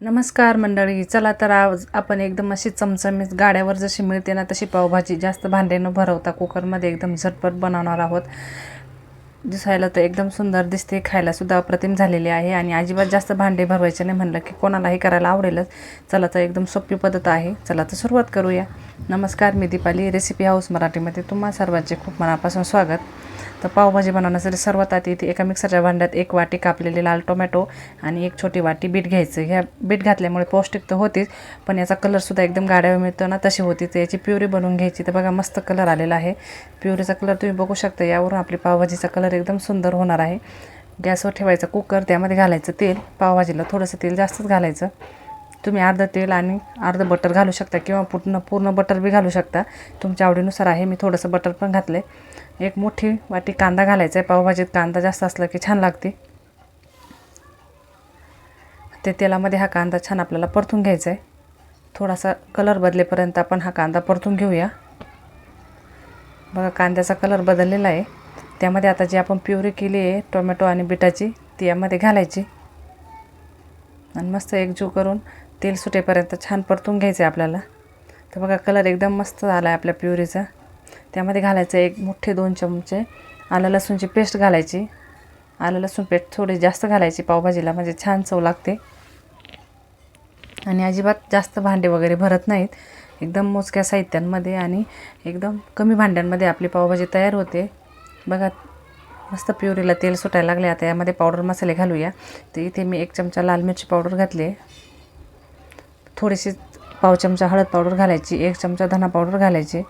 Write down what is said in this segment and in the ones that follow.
नमस्कार मंडळी चला तर आज आपण एकदम अशी चमचमीत गाड्यावर जशी मिळते ना तशी पावभाजी जास्त भांडे न भरवता कुकरमध्ये एकदम झटपट बनवणार आहोत. दिसायला तर एकदम सुंदर दिसते. खायलासुद्धा अप्रतिम झालेली आहे आणि अजिबात जास्त भांडे भरवायचे नाही म्हणलं की कोणालाही करायला आवडेलच. चला तर एकदम सोपी पद्धत आहे. चला तर सुरुवात करूया. नमस्कार मी दीपाली रेसिपी हाऊस मराठीमध्ये तुम्हा सर्वांचे खूप मनापासून स्वागत. तर पावभाजी बनवण्यासाठी सर्वात आधी इथे एका मिक्सरच्या भांड्यात एक वाटी कापलेली लाल टोमॅटो आणि एक छोटी वाटी बीट घ्यायचं. ह्या बीट घातल्यामुळे पौष्टिक तर होतीच पण याचा कलरसुद्धा एकदम गाड्यावर मिळतो ना तशी होती. तर याची प्युरी बनवून घ्यायची. तर बघा मस्त कलर आलेला आहे. प्युरीचा कलर तुम्ही बघू शकता. यावरून आपली पावभाजीचा कलर एकदम सुंदर होणार आहे. गॅसवर ठेवायचा कुकर त्यामध्ये घालायचं तेल पावभाजीला थोडंसं तेल जास्तच घालायचं. तुम्ही अर्धं तेल आणि अर्धं बटर घालू शकता किंवा पूर्ण पूर्ण बटर बी घालू शकता. तुमच्या आवडीनुसार आहे. मी थोडंसं बटर पण घातलं एक मोठी वाटी कांदा घालायचा आहे पावभाजीत कांदा जास्त असला की छान लागते. ते तेलामध्ये हा कांदा छान आपल्याला परतून घ्यायचा आहे थोडासा कलर बदलेपर्यंत आपण हा कांदा परतून घेऊया. बघा कांद्याचा कलर बदललेला आहे. त्यामध्ये आता जी आपण प्युरी केली आहे टोमॅटो आणि बिटाची ती यामध्ये घालायची. आणि मस्त एकजीव करून तेल सुटेपर्यंत छान परतून घ्यायचं आहे आपल्याला. तर बघा कलर एकदम मस्त आला आहे आपल्या प्युरीचा. त्यामध्ये घालायचं एक मोठे दोन चमचे आलं लसूणची पेस्ट घालायची. आलं लसूण पेस्ट थोडी जास्त घालायची पावभाजीला म्हणजे छान चव लागते. आणि अजिबात जास्त भांडे वगैरे भरत नाहीत. एकदम मोजक्या साहित्यांमध्ये आणि एकदम कमी भांड्यांमध्ये आपली पावभाजी तयार होते. बघा मस्त प्युरीला तेल सुटायला लागले आता. यामध्ये पावडर मसाले घालूया. तर इथे मी एक चमचा लाल मिरची पावडर घातली. थोडीशी पाव चमचा हळद पावडर घालायची एक चमचा धना पावडर घालायची.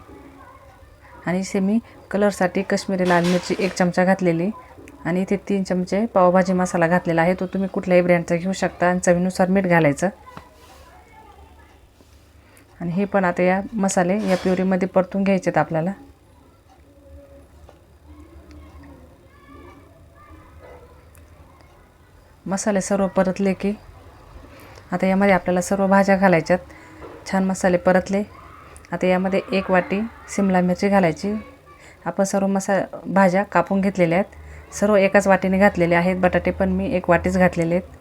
आणि इथे मी कलरसाठी कश्मीरी लाल मिरची एक चमचा घातलेली. आणि इथे तीन चमचे पावभाजी मसाला घातलेला आहे. तो तुम्ही कुठल्याही ब्रँडचा घेऊ शकता. आणि चवीनुसार मीठ घालायचं. आणि हे पण आता या मसाले या प्युरीमध्ये परतून घ्यायचे आहेत आपल्याला. मसाले सर्व परतले की. आता यामध्ये आपल्याला सर्व भाज्या घालायच्यात. छान मसाले परतले. आता यामध्ये एक वाटी सिमला मिरची घालायची. आपण सर्व मसा भाज्या कापून घेतलेल्या आहेत. सर्व एकाच वाटीने घातलेले आहेत. बटाटे पण मी एक वाटीच घातलेले आहेत.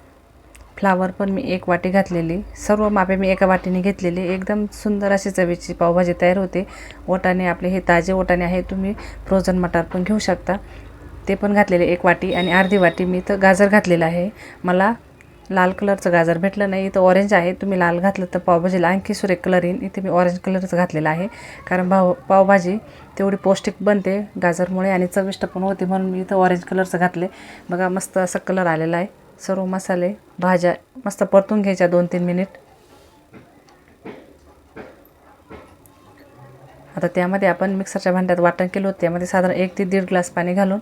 फ्लावर पण मी एक वाटी घातलेली. सर्व मापे मी एका वाटीने घेतलेली. एकदम सुंदर अशी चवीची पावभाजी तयार होते. ओटाने आपले हे ताजे ओटाणे आहे तुम्ही फ्रोझन मटार पण घेऊ शकता. ते पण घातलेले एक वाटी आणि अर्धी वाटी. मी तर गाजर घातलेलं आहे. मला लाल कलरचं गाजर भेटलं नाही. इथं ऑरेंज आहे. तुम्ही लाल घातलं तर पावभाजीला आणखी सुरेख कलर येईल. इथे मी ऑरेंज कलरचं घातलेलं आहे. कारण भाव पावभाजी तेवढी पौष्टिक बनते गाजरमुळे आणि चविष्ट पण होते म्हणून मी इथं ऑरेंज कलरचं घातले बघा मस्त असा कलर आलेला आहे. सर्व मसाले भाज्या मस्त परतून घ्यायच्या दोन तीन मिनिट आता त्यामध्ये आपण मिक्सरच्या भांड्यात वाटण केलं होतं. त्यामध्ये साधारण एक ते दीड ग्लास पाणी घालून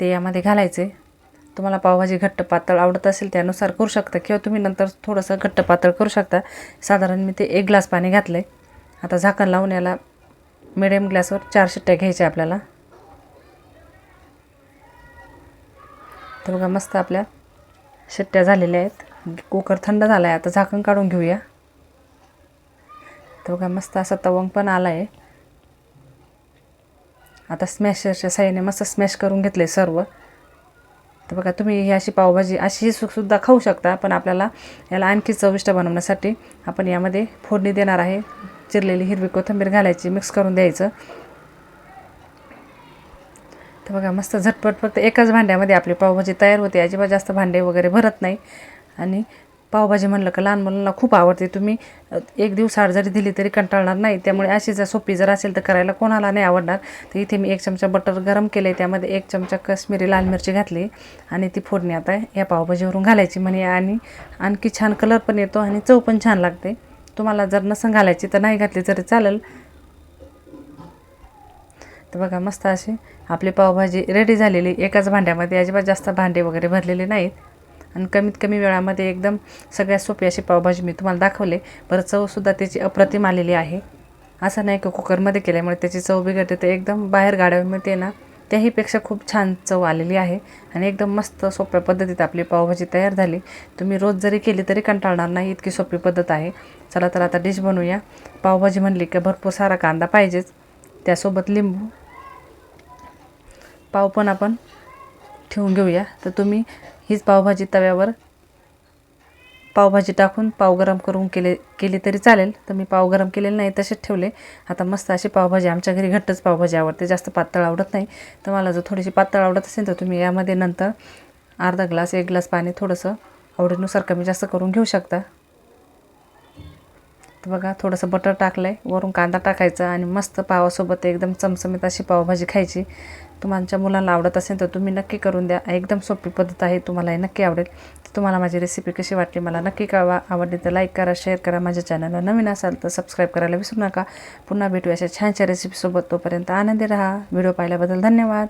ते यामध्ये घालायचे. तुम्हाला पावभाजी घट्ट पातळ आवडत असेल त्यानुसार करू शकता किंवा तुम्ही नंतर थोडंसं घट्ट पातळ करू शकता. साधारण मी ते एक ग्लास पाणी घातलं आहे आता झाकण लावून याला मिडियम ग्लासवर चार शिट्ट्या घ्यायच्या आपल्याला. तर बघा मस्त आपल्या शिट्ट्या झालेल्या आहेत. कुकर थंड झाला आहे आता झाकण काढून घेऊया. तर बघा मस्त असा तवंग पण आला आहे आता स्मॅशरच्या साह्याने मस्त स्मॅश करून घेतले सर्व. तर बघा तुम्ही ही अशी पावभाजी अशी सुद्धा खाऊ शकता पण आपल्याला याला आणखी चविष्ट बनवण्यासाठी आपण यामध्ये फोडणी देणार आहे. चिरलेली हिरवी कोथिंबीर घालायची मिक्स करून द्यायचं. तर बघा मस्त झटपट फक्त एकाच भांड्यामध्ये आपली पावभाजी तयार होते. अजिबात जास्त भांडे वगैरे भरत नाही. आणि पावभाजी म्हणलं का लहान मुलांना खूप आवडते. तुम्ही एक दिवसाआड जरी दिली तरी कंटाळणार नाही. त्यामुळे अशी जर सोपी जर असेल तर करायला कोणाला नाही आवडणार. तर इथे मी एक चमचा बटर गरम केले त्यामध्ये एक चमचा कश्मीरी लाल मिरची घातली आणि ती फोडणी आता या पावभाजीवरून घालायची म्हणे. आणि आणखी छान कलर पण येतो आणि चव पण छान लागते. तुम्हाला जर नसं घालायची तर नाही घातली तरी चालेल. तर बघा मस्त अशी आपली पावभाजी रेडी झालेली. एकाच भांड्यामध्ये अजिबात जास्त भांडे वगैरे भरलेले नाहीत. आणि कमीत कमी वेळामध्ये एकदम सगळ्यात सोपी अशी पावभाजी मी तुम्हाला दाखवले. बरं चवसुद्धा त्याची अप्रतिम आलेली आहे. असं नाही की कुकरमध्ये केल्यामुळे त्याची चव बिघडते तर एकदम बाहेर गाड्यामध्ये ना त्याहीपेक्षा खूप छान चव आलेली आहे. आणि एकदम मस्त सोप्या पद्धतीत आपली पावभाजी तयार झाली. तुम्ही रोज जरी केली तरी कंटाळणार नाही इतकी सोपी पद्धत आहे. चला तर आता डिश बनवूया. पावभाजी म्हणली की भरपूर सारा कांदा पाहिजेच. त्यासोबत लिंबू. पाव पण आपण ठेवून घेऊया. तर तुम्ही हीच पावभाजी तव्यावर पावभाजी टाकून पाव गरम करून केले केली तरी चालेल. तर मी पाव गरम केलेले नाही तसेच ठेवले. आता मस्त अशी पावभाजी आमच्या घरी घट्टच पावभाजी आवडते. जास्त पातळ आवडत नाही. तर मला जर थोडीशी पातळ आवडत असेल तर तुम्ही यामध्ये नंतर अर्धा ग्लास एक ग्लास पाणी थोडंसं आवडीनुसार कमी जास्त करून घेऊ शकता. तर बघा थोडंसं बटर टाकलं आहे वरून कांदा टाकायचा आणि मस्त पावासोबत एकदम चमचमीत अशी पावभाजी खायची. तुमच्या मुलांना आवडत असेल तर तुम्ही नक्की करून द्या. एकदम सोपी पद्धत आहे तुम्हाला हे नक्की आवडेल. तर तुम्हाला माझी रेसिपी कशी वाटली मला नक्की कळवा. आवडली तर लाईक करा शेअर करा. माझ्या चॅनलला नवीन असाल तर सबस्क्राईब करायला विसरू नका. पुन्हा भेटू अशा छानशा रेसिपीसोबत तोपर्यंत आनंदी राहा. व्हिडिओ पाहिल्याबद्दल धन्यवाद.